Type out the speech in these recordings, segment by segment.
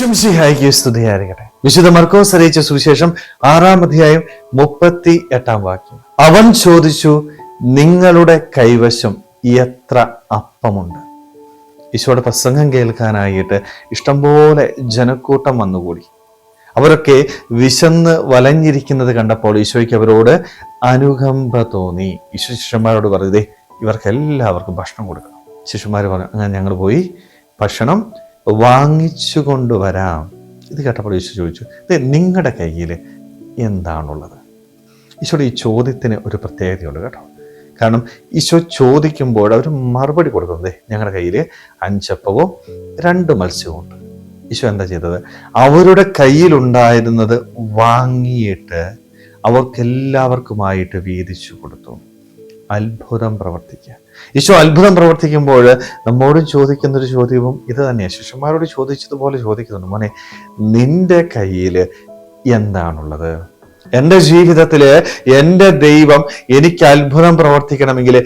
ഈശംസിഹായിക്ക് സ്തുതിയായിരിക്കട്ടെ വിശുദ്ധ മർക്കോസ് അറിയിച്ച സുവിശേഷം ആറാം അധ്യായം മുപ്പത്തി എട്ടാം വാക്യം. അവൻ ചോദിച്ചു നിങ്ങളുടെ കൈവശം എത്ര അപ്പമുണ്ട്? ഈശോയുടെ പ്രസംഗം കേൾക്കാനായിട്ട് ഇഷ്ടംപോലെ ജനക്കൂട്ടം വന്നുകൂടി. അവരൊക്കെ വിശന്ന് വലഞ്ഞിരിക്കുന്നത് കണ്ടപ്പോൾ ഈശോയ്ക്ക് അവരോട് അനുകമ്പ തോന്നി. ഈശോ ശിഷ്യന്മാരോട് പറഞ്ഞതേ ഇവർക്ക് എല്ലാവർക്കും ഭക്ഷണം കൊടുക്കണം. ശിഷ്യന്മാർ പറഞ്ഞു അങ്ങനെ ഞങ്ങൾ പോയി ഭക്ഷണം വാങ്ങിച്ചു കൊണ്ടുവരാം ഇത് കേട്ടപ്പോൾ ഈശോ ചോദിച്ചു ഇത് നിങ്ങളുടെ കയ്യിൽ എന്താണുള്ളത്? ഈശോയുടെ ഈ ചോദ്യത്തിന് ഒരു പ്രത്യേകതയുണ്ട് കേട്ടോ. കാരണം ഈശോ ചോദിക്കുമ്പോൾ അവർ മറുപടി കൊടുക്കുന്നത് ഞങ്ങളുടെ കയ്യിൽ അഞ്ചപ്പവും രണ്ട് മത്സ്യവും ഉണ്ട്. ഈശോ എന്താ ചെയ്തത്? അവരുടെ കയ്യിലുണ്ടായിരുന്നത് വാങ്ങിയിട്ട് അവർക്കെല്ലാവർക്കുമായിട്ട് വീതിച്ചു കൊടുത്തു. അത്ഭുതം പ്രവർത്തിക്കുക. ഈശോ അത്ഭുതം പ്രവർത്തിക്കുമ്പോൾ നമ്മോടും ചോദിക്കുന്ന ഒരു ചോദ്യവും ഇത് തന്നെയാണ്. ശിഷ്യന്മാരോട് ചോദിച്ചതുപോലെ ചോദിക്കുന്നുണ്ട് മോനെ നിന്റെ കയ്യിൽ എന്താണുള്ളത്? എന്റെ ജീവിതത്തിൽ എന്റെ ദൈവം എനിക്ക് അത്ഭുതം പ്രവർത്തിക്കണമെങ്കിൽ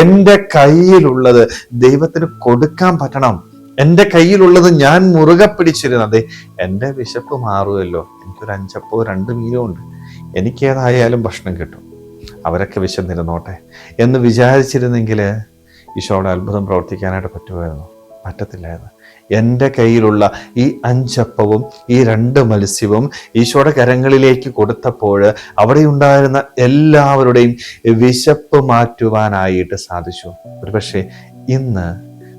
എന്റെ കയ്യിലുള്ളത് ദൈവത്തിന് കൊടുക്കാൻ പറ്റണം. എന്റെ കയ്യിലുള്ളത് ഞാൻ മുറുകെ പിടിച്ചിരുന്നത് എന്റെ വിശപ്പ് മാറുമല്ലോ എനിക്കൊരു അഞ്ചപ്പോ രണ്ട് മീനോ ഉണ്ട്. എനിക്കേതായാലും ഭക്ഷണം കിട്ടും. അവരൊക്കെ വിശന്നിരുന്നോട്ടെ എന്ന് വിചാരിച്ചിരുന്നെങ്കിൽ ഈശോയുടെ അത്ഭുതം പ്രവർത്തിക്കാനായിട്ട് പറ്റുമായിരുന്നു. പറ്റത്തില്ലായിരുന്നു. എന്റെ കയ്യിലുള്ള ഈ അഞ്ചപ്പവും ഈ രണ്ട് മത്സ്യവും ഈശോയുടെ കരങ്ങളിലേക്ക് കൊടുത്തപ്പോൾ അവിടെ ഉണ്ടായിരുന്ന എല്ലാവരുടെയും വിശപ്പ് മാറ്റുവാനായിട്ട് സാധിച്ചു. ഒരുപക്ഷെ ഇന്ന്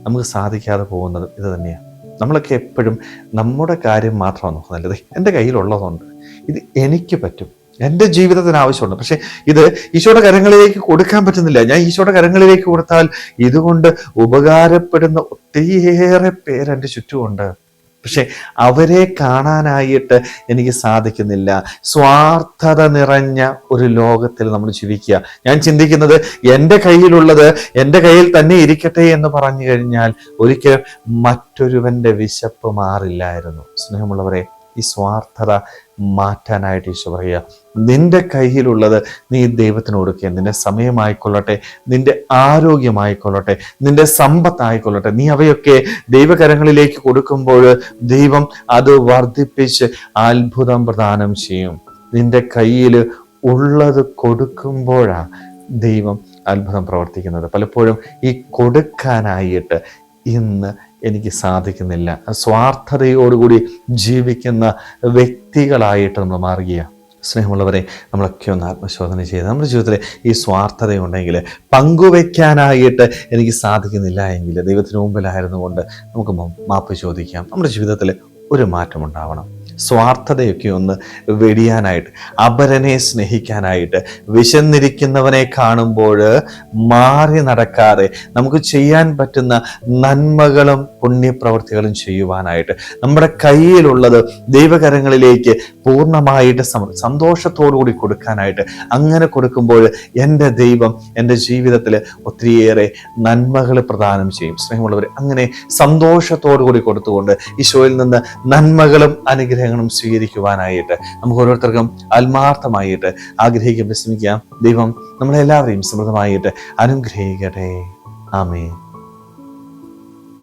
നമുക്ക് സാധിക്കാതെ പോകുന്നത് ഇത് തന്നെയാണ് നമ്മളൊക്കെ എപ്പോഴും നമ്മുടെ കാര്യം മാത്രമാണ് നോക്കുന്നത് എന്റെ കയ്യിലുള്ളതുണ്ട്. ഇത് എനിക്ക് പറ്റും. എന്റെ ജീവിതത്തിന് ആവശ്യമുണ്ട്. പക്ഷേ ഇത് ഈശോയുടെ കരങ്ങളിലേക്ക് കൊടുക്കാൻ പറ്റുന്നില്ല. ഞാൻ ഈശോയുടെ കരങ്ങളിലേക്ക് കൊടുത്താൽ ഇതുകൊണ്ട് ഉപകാരപ്പെടുന്ന ഒത്തിരിയേറെ പേര് എന്റെ ചുറ്റുമുണ്ട്. പക്ഷെ അവരെ കാണാനായിട്ട് എനിക്ക് സാധിക്കുന്നില്ല. സ്വാർത്ഥത നിറഞ്ഞ ഒരു ലോകത്തിൽ നമ്മൾ ജീവിക്കുക. ഞാൻ ചിന്തിക്കുന്നത് എന്റെ കയ്യിലുള്ളത് എന്റെ കയ്യിൽ തന്നെ ഇരിക്കട്ടെ എന്ന് പറഞ്ഞു കഴിഞ്ഞാൽ ഒരിക്കലും മറ്റൊരുവന്റെ വിശപ്പ് മാറില്ലായിരുന്നു. സ്നേഹമുള്ളവരെ ഈ സ്വാർത്ഥത മാറ്റാനായിട്ട് ഈശോ പറയുക. നിന്റെ കയ്യിലുള്ളത് നീ ദൈവത്തിന് കൊടുക്കുക. നിന്റെ സമയമായിക്കൊള്ളട്ടെ നിന്റെ ആരോഗ്യമായിക്കൊള്ളട്ടെ നിന്റെ സമ്പത്തായിക്കൊള്ളട്ടെ. നീ അവയൊക്കെ ദൈവകരങ്ങളിലേക്ക് കൊടുക്കുമ്പോൾ ദൈവം അത് വർദ്ധിപ്പിച്ച് അത്ഭുതം പ്രദാനം ചെയ്യും. നിന്റെ കയ്യിൽ ഉള്ളത് കൊടുക്കുമ്പോഴാണ് ദൈവം അത്ഭുതം പ്രവർത്തിക്കുന്നത്. പലപ്പോഴും ഈ കൊടുക്കാനായിട്ട് ഇന്ന് എനിക്ക് സാധിക്കുന്നില്ല. സ്വാർത്ഥതയോടുകൂടി ജീവിക്കുന്ന വ്യക്തികളായിട്ട് നമ്മൾ മാറുകയാണ് സ്നേഹമുള്ളവരെ നമ്മളൊക്കെ ഒന്ന് ആത്മശോധന ചെയ്ത് നമ്മുടെ ജീവിതത്തിൽ ഈ സ്വാർത്ഥതയുണ്ടെങ്കിൽ പങ്കുവെക്കാനായിട്ട് എനിക്ക് സാധിക്കുന്നില്ല എങ്കിൽ ദൈവത്തിന് മുമ്പിലായിരുന്നു കൊണ്ട് നമുക്ക് മാപ്പ് ചോദിക്കാം. നമ്മുടെ ജീവിതത്തിൽ ഒരു മാറ്റം ഉണ്ടാവണം സ്വാർത്ഥതയൊക്കെ ഒന്ന് വെടിയാനായിട്ട് അപരനെ സ്നേഹിക്കാനായിട്ട് വിശന്നിരിക്കുന്നവനെ കാണുമ്പോൾ മാറി നടക്കാതെ നമുക്ക് ചെയ്യാൻ പറ്റുന്ന നന്മകളും പുണ്യപ്രവർത്തികളും ചെയ്യുവാനായിട്ട് നമ്മുടെ കയ്യിലുള്ളത് ദൈവകരങ്ങളിലേക്ക് പൂർണമായിട്ട് സന്തോഷത്തോടുകൂടി കൊടുക്കാനായിട്ട് അങ്ങനെ കൊടുക്കുമ്പോൾ എന്റെ ദൈവം എന്റെ ജീവിതത്തിൽ ഒത്തിരിയേറെ നന്മകൾ പ്രദാനം ചെയ്യും. സ്നേഹമുള്ളവർ അങ്ങനെ സന്തോഷത്തോടു കൂടി കൊടുത്തുകൊണ്ട് ഈശോയിൽ നിന്ന് നന്മകളും അനുഗ്രഹങ്ങളും സ്വീകരിക്കുവാനായിട്ട് നമുക്ക് ഓരോരുത്തർക്കും ആത്മാർത്ഥമായിട്ട് ആഗ്രഹിക്കാൻ ശ്രമിക്കാം ദൈവം നമ്മളെല്ലാവരെയും സമൃദ്ധമായിട്ട് അനുഗ്രഹിക്കട്ടെ. ആമേ